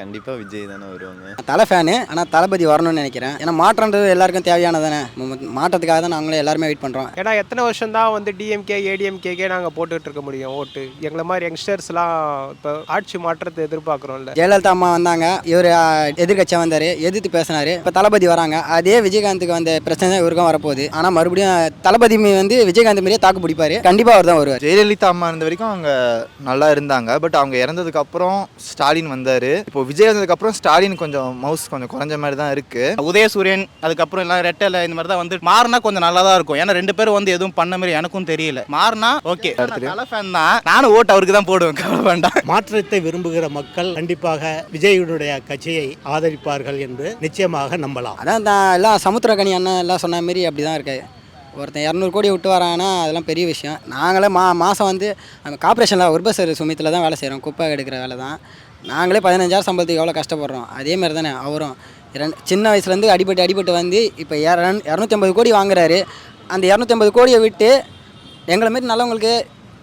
கண்டிப்பாக விஜய் தானே வருவாங்க தலை ஃபேனு ஆனால் தளபதி வரணும்னு நினைக்கிறேன் ஏன்னா மாற்றம்ன்றது எல்லாருக்கும் தேவையானதானே மாற்றத்துக்காக தான் நாங்களே எல்லாருமே வெயிட் பண்ணுறோம் ஏன்னா எத்தனை வருஷம் தான் வந்து டிஎம்கே கே நாங்கள் போட்டுக்கிட்டு இருக்க முடியும் ஓட்டு எங்களை மாதிரி யங்ஸ்டர்ஸ்லாம் இப்போ ஆட்சி மாற்றத்தை இல்ல ஜெயலலிதா அம்மா வந்தாங்க இவர் எதிர்கட்சியா வந்தார் எதிர்த்து பேசினாரு இப்போ தளபதி வராங்க அதே விஜயகாந்துக்கு வந்த பிரச்சனை தான் இவருக்கும் வரப்போகுது ஆனால் மறுபடியும் தளபதி வந்து விஜயகாந்த் மாதிரியே தாக்கு பிடிப்பார் கண்டிப்பாக அவர் தான் வருவார் ஜெயலலிதா அம்மா இருந்த வரைக்கும் அவங்க நல்லா இருந்தாங்க பட் அவங்க இறந்ததுக்கு அப்புறம் ஸ்டாலின் வந்தார் இப்போ விஜய் வந்ததுக்கப்புறம் ஸ்டாலின் கொஞ்சம் மவுஸ் கொஞ்சம் குறைஞ்ச மாதிரி தான் இருக்குது உதயசூரியன் அதுக்கப்புறம் எல்லாம் ரெட்டலை இந்த மாதிரி தான் வந்து மாறினா கொஞ்சம் நல்லா தான் இருக்கும் ஏன்னா ரெண்டு பேரும் வந்து எதுவும் பண்ண மாதிரி எனக்கும் தெரியல மாறினா ஓகே தான் நானும் ஓட்டு அவருக்கு தான் போடுவேன் கவலை வேண்டாம் மாற்றத்தை விரும்புகிற மக்கள் கண்டிப்பாக விஜயுடைய கட்சியை ஆதரிப்பார்கள் என்று நிச்சயமாக நம்பலாம் அதான் எல்லாம் சமுத்திர கனி அண்ணன் எல்லாம் சொன்ன மாரி அப்படிதான் இருக்கு ஒருத்தன் இரநூறு கோடி விட்டு வராங்கன்னா அதெல்லாம் பெரிய விஷயம் நாங்களே மா மாதம் வந்து அந்த ஒரு பஸ் சுமியத்தில் தான் வேலை செய்கிறோம் குப்பை எடுக்கிற வேலை தான் நாங்களே பதினஞ்சாயிரம் சம்பளத்துக்கு எவ்வளோ கஷ்டப்படுறோம் அதே மாதிரி தானே அவரும் ரெண்டு சின்ன வயசுலேருந்து அடிபட்டு அடிபட்டு வந்து இப்போ இரநூத்தம்பது கோடி வாங்குறாரு அந்த இரநூத்தம்பது கோடியை விட்டு எங்களை மாரி நல்லவங்களுக்கு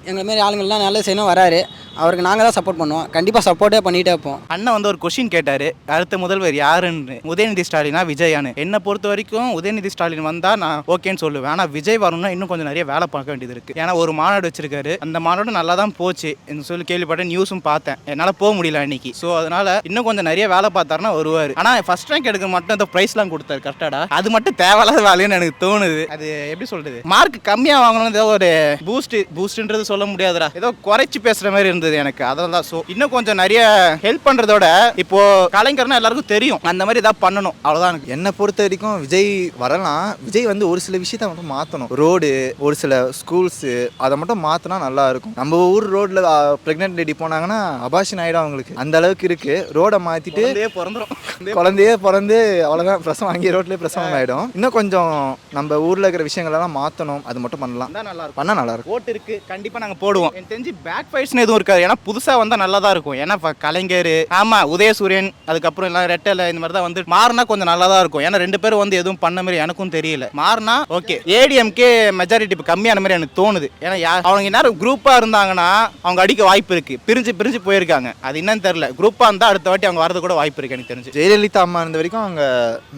எங்களை மாரி ஆளுங்கள்லாம் நல்ல செய்யணும் வராரு அவருக்கு நாங்கள் தான் சப்போர்ட் பண்ணுவோம் கண்டிப்பாக சப்போர்ட்டே பண்ணிகிட்டே இருப்போம் அண்ணன் வந்து ஒரு கொஷின் கேட்டார் அடுத்த முதல்வர் யாருன்னு உதயநிதி ஸ்டாலினா விஜயான்னு என்னை பொறுத்த வரைக்கும் உதயநிதி ஸ்டாலின் வந்தால் நான் ஓகேன்னு சொல்லுவேன் ஆனால் விஜய் வரணும்னா இன்னும் கொஞ்சம் நிறைய வேலை பார்க்க வேண்டியது இருக்குது ஏன்னா ஒரு மாநாடு வச்சிருக்காரு அந்த மாநாடு நல்லா தான் போச்சு சொல்லி கேள்விப்பட்டேன் நியூஸும் பார்த்தேன் என்னால் போக முடியல அன்னைக்கு ஸோ அதனால் இன்னும் கொஞ்சம் நிறைய வேலை பார்த்தாருன்னா வருவார் ஆனால் ஃபஸ்ட் ரேங்க் எடுக்க மட்டும் அந்த ப்ரைஸ்லாம் கொடுத்தாரு கரெக்டாடா அது மட்டும் தேவையில்லாத வேலைன்னு எனக்கு தோணுது அது எப்படி சொல்கிறது மார்க் கம்மியாக வாங்கணும் ஏதோ ஒரு பூஸ்ட்டு பூஸ்ட்டுன்றது சொல்ல முடியாதுடா ஏதோ குறைச்சி பேசுகிற மாதிரி இருந்தது எனக்கு அதான் தான் ஸோ இன்னும் கொஞ்சம் நிறைய ஹெல்ப் பண்ணுறதோட இப்போ கலைஞர்னா எல்லாருக்கும் தெரியும் அந்த மாதிரி ஏதாவது பண்ணணும் அவ்வளோதான் எனக்கு என்னை பொறுத்த வரைக்கும் விஜய் வரலாம் விஜய் வந்து ஒரு சில விஷயத்த மட்டும் மாற்றணும் ரோடு ஒரு சில ஸ்கூல்ஸு அதை மட்டும் மாற்றினா நல்லா இருக்கும் நம்ம ஊர் ரோட்ல ப்ரெக்னென்ட் லேடி போனாங்கன்னா அபாஷன் ஆகிடும் அவங்களுக்கு அந்த அளவுக்கு இருக்குது ரோடை மாற்றிட்டு பிறந்துடும் குழந்தையே பிறந்து அவ்வளோதான் பிரசவம் அங்கேயே ரோட்லேயே பிரசவம் ஆகிடும் இன்னும் கொஞ்சம் நம்ம ஊரில் இருக்கிற விஷயங்களெல்லாம் மாற்றணும் அது மட்டும் பண்ணலாம் நல்லா இருக்கும் பண்ணால் நல்லா இருக்கும் ஓட்டு இருக்குது கண்டிப்பாக நாங்கள் போடுவோம் தெரிஞ்சு பேக் ஃபைட்ஸ்னு எதுவும் இருக்கு இருக்காது ஏன்னா புதுசாக வந்தால் நல்லா தான் இருக்கும் ஏன்னா இப்போ கலைஞர் ஆமாம் உதயசூரியன் அதுக்கப்புறம் எல்லாம் ரெட்டல இந்த மாதிரி தான் வந்து மாறினா கொஞ்சம் நல்லா தான் இருக்கும் ஏன்னா ரெண்டு பேரும் வந்து எதுவும் பண்ண மாதிரி எனக்கும் தெரியல மாறினா ஓகே ஏடிஎம்கே மெஜாரிட்டி இப்போ கம்மியான மாதிரி எனக்கு தோணுது ஏன்னா அவங்க என்ன குரூப்பாக இருந்தாங்கன்னா அவங்க அடிக்க வாய்ப்பு இருக்குது பிரிஞ்சு பிரிஞ்சு போயிருக்காங்க அது என்னன்னு தெரியல குரூப்பாக இருந்தால் அடுத்த வாட்டி அவங்க வரது கூட வாய்ப்பு இருக்குது எனக்கு தெரிஞ்சு ஜெயலலிதா அம்மா இருந்த வரைக்கும் அவங்க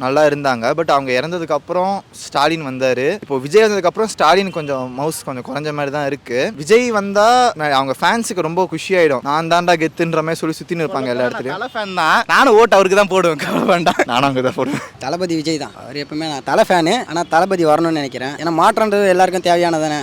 நல்லா இருந்தாங்க பட் அவங்க இறந்ததுக்கு அப்புறம் ஸ்டாலின் வந்தார் இப்போ விஜய் வந்ததுக்கு அப்புறம் ஸ்டாலின் கொஞ்சம் மவுஸ் கொஞ்சம் குறைஞ்ச மாதிரி தான் இருக்கு விஜய் வந்தா அவங்க ஃபேன்ஸுக்கு ரொம்ப அப்போ குஷி ஆயிடும் நான் தான்டா கெத்துன்ற மாதிரி சொல்லி சுத்தின்னு இருப்பாங்க எல்லா இடத்துலயும் நானும் ஓட்டு அவருக்கு தான் போடுவேன் கவலை வேண்டாம் நானும் அங்கே தான் போடுவேன் தளபதி விஜய் தான் அவர் எப்பவுமே நான் தலை ஃபேனு ஆனால் தளபதி வரணும்னு நினைக்கிறேன் ஏன்னா மாற்றம்ன்றது எல்லாருக்கும் தேவையானதானே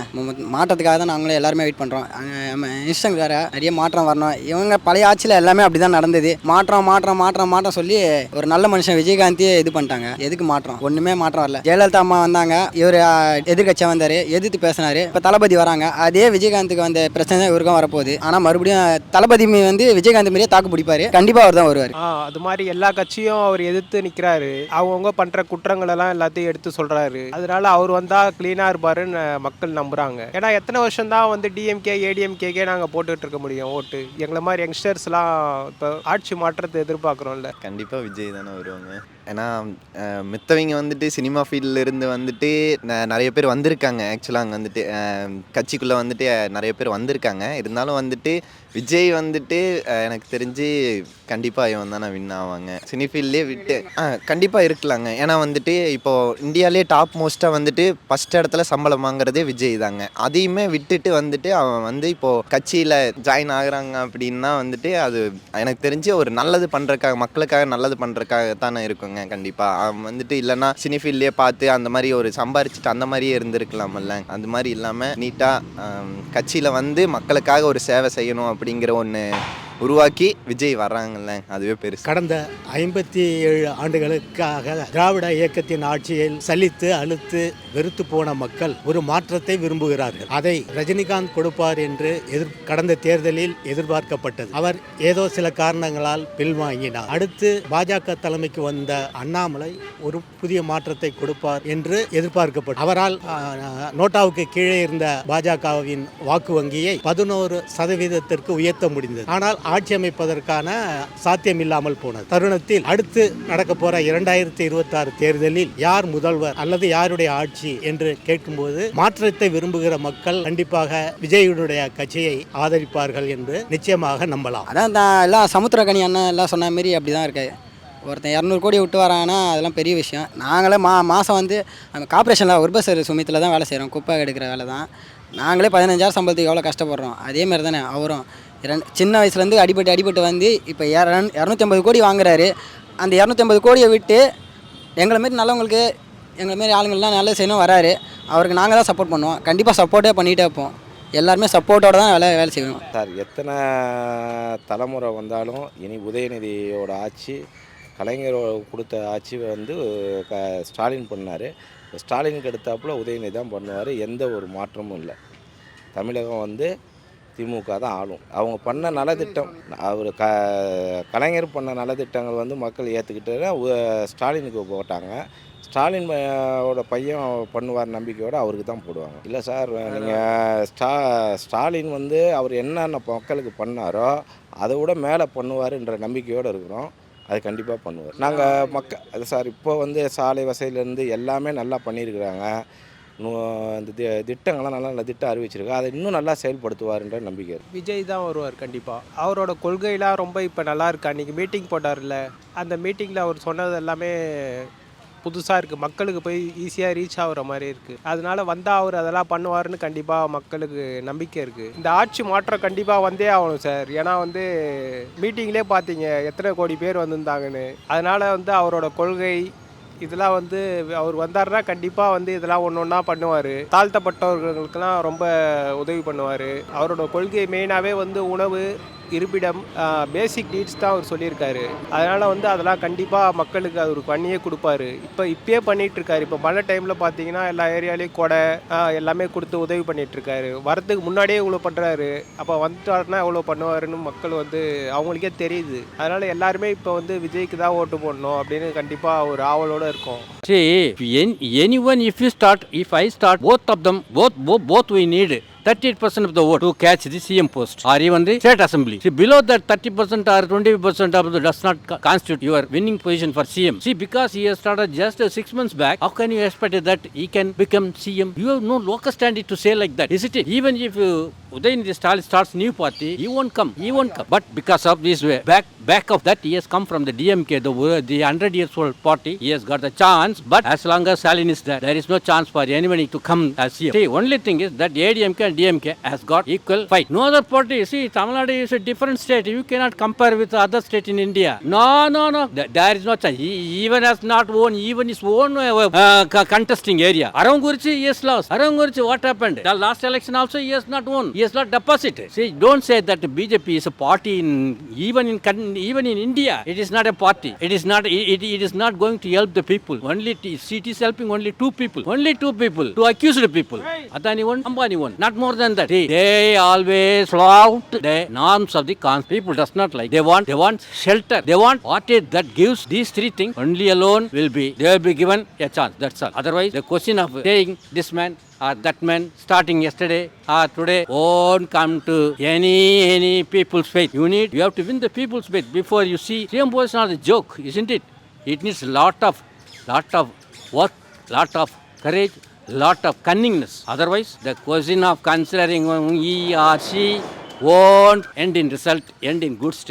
மாற்றத்துக்காக தான் நாங்களும் எல்லாருமே வெயிட் பண்ணுறோம் நம்ம இன்ஸ்டன்ட் வேற நிறைய மாற்றம் வரணும் இவங்க பழைய ஆட்சியில் எல்லாமே அப்படிதான் நடந்தது மாற்றம் மாற்றம் மாற்றம் மாற்றம் சொல்லி ஒரு நல்ல மனுஷன் விஜயகாந்தியே இது பண்ணிட்டாங்க எதுக்கு மாற்றம் ஒன்றுமே மாற்றம் வரல ஜெயலலிதா அம்மா வந்தாங்க இவர் எதிர்கட்சியாக வந்தார் எதிர்த்து பேசினாரு இப்போ தளபதி வராங்க அதே விஜயகாந்துக்கு வந்த பிரச்சனை இவருக்கும் வரப்போகுது ஆனால் மறுபடியும் தளபதி வந்து விஜயகாந்த் மாதிரியே தாக்கு பிடிப்பாரு கண்டிப்பாக அவர் தான் வருவார் அது மாதிரி எல்லா கட்சியும் அவர் எதிர்த்து நிற்கிறாரு அவங்கவுங்க பண்ணுற குற்றங்கள் எல்லாம் எல்லாத்தையும் எடுத்து சொல்கிறாரு அதனால அவர் வந்தால் க்ளீனாக இருப்பாருன்னு மக்கள் நம்புகிறாங்க ஏன்னா எத்தனை வருஷம் தான் வந்து டிஎம்கே ஏடிஎம்கேக்கே நாங்கள் போட்டுக்கிட்டு இருக்க முடியும் ஓட்டு எங்களை மாதிரி யங்ஸ்டர்ஸ்லாம் இப்போ ஆட்சி மாற்றத்தை எதிர்பார்க்குறோம்ல கண்டிப்பாக விஜய் தானே வருவாங்க ஏன்னா மித்தவங்க வந்துட்டு சினிமா இருந்து வந்துட்டு நிறைய பேர் வந்திருக்காங்க ஆக்சுவலாக அங்கே வந்துட்டு கட்சிக்குள்ளே வந்துட்டு நிறைய பேர் வந்திருக்காங்க இருந்தாலும் வந்துட்டு விஜய் வந்துட்டு எனக்கு தெரிஞ்சு கண்டிப்பாக இவன் தான் நான் வின் ஆவாங்க சினிஃபீல்ட்லேயே விட்டு ஆ கண்டிப்பாக இருக்கலாங்க ஏன்னா வந்துட்டு இப்போது இந்தியாவிலே டாப் மோஸ்ட்டாக வந்துட்டு ஃபஸ்ட் இடத்துல சம்பளம் வாங்குறதே விஜய் தாங்க அதையுமே விட்டுட்டு வந்துட்டு அவன் வந்து இப்போது கட்சியில் ஜாயின் ஆகுறாங்க அப்படின்னா வந்துட்டு அது எனக்கு தெரிஞ்சு ஒரு நல்லது பண்ணுறக்காக மக்களுக்காக நல்லது பண்ணுறக்காக தானே இருக்குங்க கண்டிப்பாக அவன் வந்துட்டு இல்லைன்னா சினிஃபீல்ட்லேயே பார்த்து அந்த மாதிரி ஒரு சம்பாரிச்சிட்டு அந்த மாதிரியே இருந்திருக்கலாமில்ல அந்த மாதிரி இல்லாமல் நீட்டாக கட்சியில் வந்து மக்களுக்காக ஒரு சேவை செய்ய செய்யணும் அப்படிங்கிற ஒன்று உருவாக்கி விஜய் வர்றாங்கல்ல அதுவே பெருசு கடந்த ஐம்பத்தி ஏழு ஆண்டுகளுக்காக திராவிட இயக்கத்தின் ஆட்சியில் சலித்து அழுத்து வெறுத்து போன மக்கள் ஒரு மாற்றத்தை விரும்புகிறார்கள் அதை ரஜினிகாந்த் கொடுப்பார் என்று எதிர் கடந்த தேர்தலில் எதிர்பார்க்கப்பட்டது அவர் ஏதோ சில காரணங்களால் பின்வாங்கினார் அடுத்து பாஜக தலைமைக்கு வந்த அண்ணாமலை ஒரு புதிய மாற்றத்தை கொடுப்பார் என்று எதிர்பார்க்கப்பட்டது அவரால் நோட்டாவுக்கு கீழே இருந்த பாஜகவின் வாக்கு வங்கியை பதினோரு சதவீதத்திற்கு உயர்த்த முடிந்தது ஆனால் ஆட்சி அமைப்பதற்கான சாத்தியம் இல்லாமல் போனது தருணத்தில் அடுத்து நடக்க போற இரண்டாயிரத்தி இருபத்தி ஆறு தேர்தலில் யார் முதல்வர் அல்லது யாருடைய ஆட்சி என்று கேட்கும்போது மாற்றத்தை விரும்புகிற மக்கள் கண்டிப்பாக விஜயுடைய கட்சியை ஆதரிப்பார்கள் என்று நிச்சயமாக நம்பலாம் அதான் எல்லாம் சமுத்திரகனி அண்ணன் எல்லாம் சொன்ன மாரி அப்படிதான் இருக்கு ஒருத்தன் இரநூறு கோடி விட்டு வராங்கன்னா அதெல்லாம் பெரிய விஷயம் நாங்களே மா மாதம் வந்து அந்த கார்பரேஷனில் உர்பசர் சுமித்தில் தான் வேலை செய்கிறோம் குப்பை எடுக்கிற வேலை தான் நாங்களே பதினஞ்சாயிரம் சம்பளத்துக்கு எவ்வளோ கஷ்டப்படுறோம் அதேமாதிரி தானே அவரும் சின்ன வயசுலேருந்து அடிபட்டு அடிபட்டு வந்து இப்போ இரநூத்தி ஐம்பது கோடி வாங்குறாரு அந்த இரநூத்தி ஐம்பது கோடியை விட்டு எங்களை மாரி நல்லவங்களுக்கு எங்களை மாரி ஆளுங்கள்லாம் நல்ல செய்யணும் வராரு அவருக்கு நாங்கள் தான் சப்போர்ட் பண்ணுவோம் கண்டிப்பாக சப்போர்ட்டே பண்ணிகிட்டே இருப்போம் எல்லாருமே சப்போர்ட்டோட தான் வேலை வேலை செய்வோம் சார் எத்தனை தலைமுறை வந்தாலும் இனி உதயநிதியோட ஆட்சி கலைஞரோட கொடுத்த ஆட்சி வந்து க ஸ்டாலின் பண்ணார் ஸ்டாலினுக்கு எடுத்தாப்புல உதயநிதி தான் பண்ணுவார் எந்த ஒரு மாற்றமும் இல்லை தமிழகம் வந்து திமுக தான் ஆளும் அவங்க பண்ண நலத்திட்டம் அவர் க கலைஞர் பண்ண நலத்திட்டங்கள் வந்து மக்கள் ஏற்றுக்கிட்டு ஸ்டாலினுக்கு போட்டாங்க ஸ்டாலின் ஓட பையன் பண்ணுவார் நம்பிக்கையோடு அவருக்கு தான் போடுவாங்க இல்லை சார் நீங்கள் ஸ்டா ஸ்டாலின் வந்து அவர் என்னென்ன மக்களுக்கு பண்ணாரோ அதை விட மேலே பண்ணுவார்ன்ற நம்பிக்கையோடு இருக்கிறோம் அது கண்டிப்பாக பண்ணுவார் நாங்கள் மக்கள் சார் இப்போ வந்து சாலை வசதியிலேருந்து எல்லாமே நல்லா பண்ணியிருக்கிறாங்க இந்த திட்டங்கள்லாம் நல்லா நல்ல திட்டம் அறிவிச்சிருக்கு அதை இன்னும் நல்லா செயல்படுத்துவார்ன்ற நம்பிக்கை விஜய் தான் வருவார் கண்டிப்பாக அவரோட கொள்கையெல்லாம் ரொம்ப இப்போ நல்லா இருக்கு அன்றைக்கி மீட்டிங் போட்டார்ல அந்த மீட்டிங்கில் அவர் சொன்னது எல்லாமே புதுசாக இருக்குது மக்களுக்கு போய் ஈஸியாக ரீச் ஆகிற மாதிரி இருக்குது அதனால் வந்தால் அவர் அதெல்லாம் பண்ணுவார்னு கண்டிப்பாக மக்களுக்கு நம்பிக்கை இருக்குது இந்த ஆட்சி மாற்றம் கண்டிப்பாக வந்தே ஆகணும் சார் ஏன்னா வந்து மீட்டிங்லேயே பார்த்தீங்க எத்தனை கோடி பேர் வந்திருந்தாங்கன்னு அதனால் வந்து அவரோட கொள்கை இதெல்லாம் வந்து அவர் வந்தார்னா கண்டிப்பாக வந்து இதெல்லாம் ஒன்று ஒன்றா பண்ணுவார் தாழ்த்தப்பட்டவர்களுக்கெல்லாம் ரொம்ப உதவி பண்ணுவார் அவரோட கொள்கை மெயினாகவே வந்து உணவு இருப்பிடம் பேசிக் நீட்ஸ் தான் அவர் சொல்லியிருக்காரு அதனால் வந்து அதெல்லாம் கண்டிப்பாக மக்களுக்கு அவர் பண்ணியே கொடுப்பாரு இப்போ இப்பயே பண்ணிகிட்ருக்காரு இப்போ மழை டைமில் பார்த்தீங்கன்னா எல்லா ஏரியாலையும் கொடை எல்லாமே கொடுத்து உதவி பண்ணிகிட்ருக்காரு வரதுக்கு முன்னாடியே இவ்வளோ பண்ணுறாரு அப்போ வந்துட்டாருன்னா எவ்வளோ பண்ணுவாருன்னு மக்கள் வந்து அவங்களுக்கே தெரியுது அதனால் எல்லாருமே இப்போ வந்து விஜய்க்கு தான் ஓட்டு போடணும் அப்படின்னு கண்டிப்பாக ஒரு ஆவலோடு இருக்கும் சரி any one if you start if I start both of them both both we need 38% of the vote to catch the CM post or even the state assembly. See, below that 30% or 20% of the does not constitute your winning position for CM. See, because he has started just 6 months back, how can you expect that he can become CM? You have no locus standi to say like that, isn't it? Even if uh, Udayanidhi Stalin starts new party, he won't come. But because of this way, back back of that, he has come from the DMK, the, the 100 years old party. He has got the chance, but as long as Stalin is there, there is no chance for anybody to come as CM. See, only thing is that ADMK and DMK has got equal fight. No other party, see, Tamil Nadu is a different state. You cannot compare with other state in India. No, no, no. There is no chance. He even has not won, even his own uh, uh contesting area. Arangurichi, he has lost. Arangurichi, what happened? The last election also, he has not won. He has not deposited. See, don't say that BJP is a party in, even in even in India, it is not a party. It is not. It, it is not going to help the people. Only it is helping only two people. Only two people. Two accused people. Right. Adani one, Ambani one. Not more than that. They, they always flout the norms of the cons. People does not like. They want. They want shelter. They want party that gives these three things. Only alone will be. They will be given a chance. That's all. Otherwise, the question of saying this man uh, that man starting yesterday or uh, today won't come to any any people's faith. You need you have to win the people's faith before you see. CM is not a joke, isn't it? It needs lot of lot of work, lot of courage, lot of cunningness. Otherwise, the question of considering he or she won't end in result, end in good state.